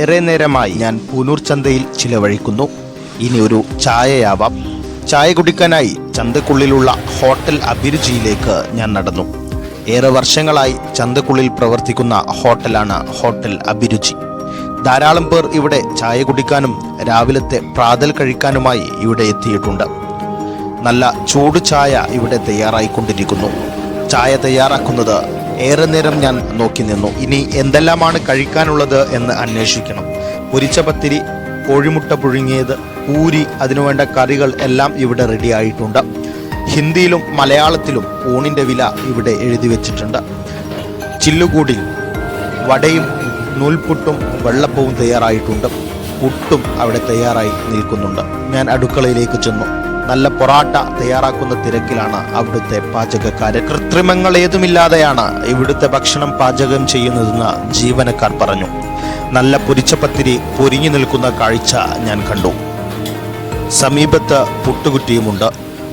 ഏറെ നേരമായി ഞാൻ പൂനൂർ ചന്തയിൽ ചിലവഴിക്കുന്നു. ഇനി ഒരു ചായയാവാം ചായ കുടിക്കാനായി ചന്തക്കുള്ളിലുള്ള ഹോട്ടൽ അഭിരുചിയിലേക്ക് ഞാൻ നടന്നു. ഏറെ വർഷങ്ങളായി ചന്തക്കുള്ളിൽ പ്രവർത്തിക്കുന്ന ഹോട്ടലാണ് ഹോട്ടൽ അഭിരുചി. ധാരാളം പേർ ഇവിടെ ചായ കുടിക്കാനും രാവിലത്തെ പ്രാതൽ കഴിക്കാനുമായി ഇവിടെ എത്തിയിട്ടുണ്ട്. നല്ല ചൂട് ചായ ഇവിടെ തയ്യാറായിക്കൊണ്ടിരിക്കുന്നു. ചായ തയ്യാറാക്കുന്നത് ഏറെ നേരം ഞാൻ നോക്കി നിന്നു. ഇനി എന്തെല്ലാമാണ് കഴിക്കാനുള്ളത് എന്ന് അന്വേഷിക്കണം. പൊരിച്ച പത്തിരി കോഴിമുട്ട പുഴുങ്ങിയത് പൂരി അതിനുവേണ്ട കറികൾ എല്ലാം ഇവിടെ റെഡി ആയിട്ടുണ്ട്. ഹിന്ദിയിലും മലയാളത്തിലും ഊണിന്റെ വില ഇവിടെ എഴുതി വെച്ചിട്ടുണ്ട്. ചില്ലുകൂടി വടയും നൂൽപുട്ടും വെള്ളപ്പവും തയ്യാറായിട്ടുണ്ട്. പുട്ടും അവിടെ തയ്യാറായി നിൽക്കുന്നുണ്ട്. ഞാൻ അടുക്കളയിലേക്ക് ചെന്നു. നല്ല പൊറാട്ട തയ്യാറാക്കുന്ന തിരക്കിലാണ് അവിടുത്തെ പാചകക്കാരൻ കൃത്രിമങ്ങൾ ഏതുമില്ലാതെയാണ് ഇവിടുത്തെ ഭക്ഷണം പാചകം ചെയ്യുന്നതെന്ന് ജീവനക്കാർ പറഞ്ഞു. നല്ല പൊരിച്ചപ്പത്തിരി പൊരിഞ്ഞു നിൽക്കുന്ന കാഴ്ച ഞാൻ കണ്ടു. സമീപത്ത് പുട്ടുകുറ്റിയുമുണ്ട്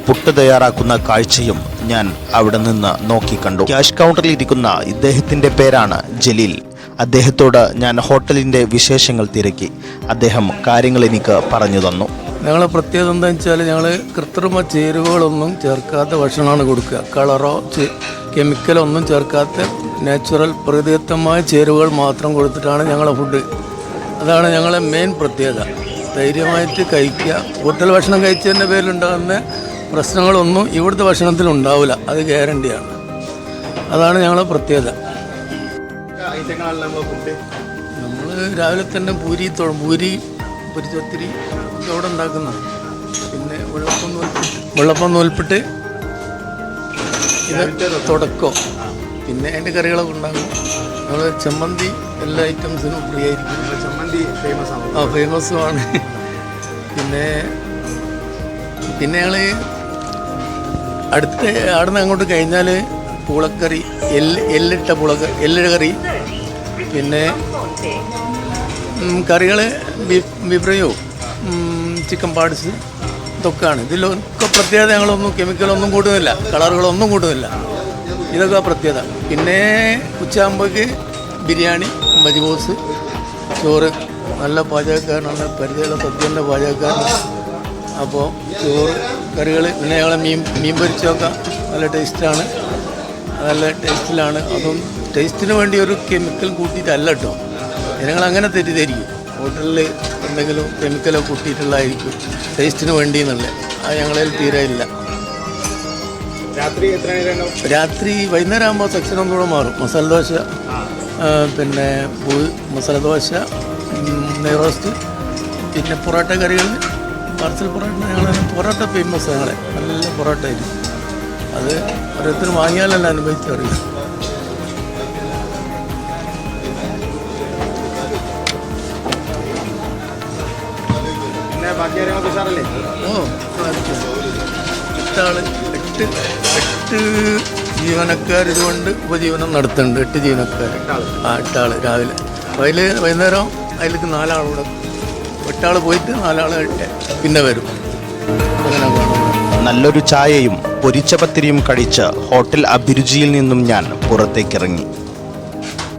പുട്ട് തയ്യാറാക്കുന്ന കാഴ്ചയും ഞാൻ അവിടെ നിന്ന് നോക്കി കണ്ടു. ക്യാഷ് കൗണ്ടറിൽ ഇരിക്കുന്ന ഇദ്ദേഹത്തിന്റെ പേരാണ് ജലീൽ. അദ്ദേഹത്തോട് ഞാൻ ഹോട്ടലിന്റെ വിശേഷങ്ങൾ തിരക്കി. അദ്ദേഹം കാര്യങ്ങൾ എനിക്ക് പറഞ്ഞു തന്നു. ഞങ്ങളെ പ്രത്യേകത എന്താണെന്ന് വെച്ചാൽ ഞങ്ങൾ കൃത്രിമ ചേരുവകളൊന്നും ചേർക്കാത്ത ഭക്ഷണമാണ് കൊടുക്കുക. കളറോ കെമിക്കലോ ഒന്നും ചേർക്കാത്ത നാച്ചുറൽ പ്രകൃതിദത്തമായ ചേരുവകൾ മാത്രം കൊടുത്തിട്ടാണ് ഞങ്ങളെ ഫുഡ് അതാണ് ഞങ്ങളെ മെയിൻ പ്രത്യേകത. ധൈര്യമായിട്ട് കഴിക്കുക. ഹോട്ടൽ ഭക്ഷണം കഴിച്ചതിന്റെ പേരിലുണ്ടാകുന്ന പ്രശ്നങ്ങളൊന്നും ഇവിടുത്തെ ഭക്ഷണത്തിൽ ഉണ്ടാവില്ല. അത് ഗ്യാരണ്ടിയാണ് അതാണ് ഞങ്ങളെ പ്രത്യേകത. നമ്മൾ രാവിലെ തന്നെ പൂരി പൂരി പൊരിച്ചത്തിരി ചത്തിരി ചോടെ ഉണ്ടാക്കുന്ന പിന്നെ വെള്ളപ്പം നൂൽപ്പിട്ട് വെള്ളപ്പം നൂൽപ്പിട്ട് ഇത് തുടക്കം. പിന്നെ അതിന്റെ കറികളൊക്കെ ഉണ്ടാകും നമ്മൾ ചമ്മന്തി എല്ലാ ഐറ്റംസിനും ഫ്രീ ആയിരിക്കും. ചമ്മന്തി ഫേമസ് ആണ്. ആ ഫേമസുമാണ് പിന്നെ പിന്നെ ഞങ്ങൾ അടുത്ത അവിടെ നിന്ന് അങ്ങോട്ട് കഴിഞ്ഞാൽ പൂളക്കറി എല്ല് എല്ലിട്ട പൂളക്കറി എല്ലിട കറി. പിന്നെ കറികൾ ബീഫ് ബീഫ് ഫ്രൈയോ ചിക്കൻ പാർട്സ് ഇതൊക്കെയാണ്. ഇതിലൊക്കെ പ്രത്യേകത ഞങ്ങളൊന്നും കെമിക്കലൊന്നും കൂട്ടുന്നില്ല. കളറുകളൊന്നും കൂട്ടുന്നില്ല. ഇതൊക്കെ പ്രത്യേകത. പിന്നെ ഉച്ചയാകുമ്പോഴേക്ക് ബിരിയാണി മജിബോസ് ചോറ്. നല്ല പാചകക്കാരനാണ് പരിചയമുള്ള സത്യന്റെ പാചകക്കാരൻ. അപ്പോൾ ചോറ് കറികൾ പിന്നെ ഞങ്ങളെ മീൻ മീൻ പൊരിച്ചൊക്കെ നല്ല ടേസ്റ്റാണ് നല്ല ടേസ്റ്റിലാണ് അതും ടേസ്റ്റിന് വേണ്ടി ഒരു കെമിക്കൽ കൂട്ടിയിട്ടല്ല കേട്ടോ. ജനങ്ങൾ അങ്ങനെ തെറ്റിദ്ധരിക്കും. ഹോട്ടലിൽ എന്തെങ്കിലും കെമിക്കലോ കൂട്ടിയിട്ടുള്ളതായിരിക്കും. ടേസ്റ്റിന് വേണ്ടി എന്നുള്ള അത് ഞങ്ങളിൽ തീരെ ഇല്ല രാത്രി രാത്രി വൈകുന്നേരം ആകുമ്പോൾ സെക്ഷനും കൂടെ മാറും. മസാല ദോശ പിന്നെ മസാല ദോശ നെയ്റോസ്റ്റ് പിന്നെ പൊറോട്ട കറികൾ പാർസൽ പൊറോട്ട ഞങ്ങൾ പൊറോട്ട ഫേമസ് ഞങ്ങളെ നല്ല പൊറോട്ട ആയിരിക്കും. അത് ഓരോരുത്തർ വാങ്ങിയാലല്ല അനുഭവിച്ചറിയാം ബാക്കി കാര്യങ്ങളൊക്കെ ഉഷാറല്ലേ? ഓ സാധിക്കും. എട്ടാൾ എട്ട് എട്ട് ജീവനക്കാർ ഇതുകൊണ്ട് ഉപജീവനം നടത്തുന്നുണ്ട്. എട്ട് ജീവനക്കാർ ആ എട്ടാൾ രാവിലെ. അതിൽ വൈകുന്നേരം അതിലേക്ക് നാലാളൂടെ എട്ടാൾ പോയിട്ട് നാലാൾ പിന്നെ വരും. അങ്ങനെ നല്ലൊരു ചായയും പൊരിച്ച പത്തിരിയും കഴിച്ച് ഹോട്ടൽ അഭിരുചിയിൽ നിന്നും ഞാൻ പുറത്തേക്കിറങ്ങി.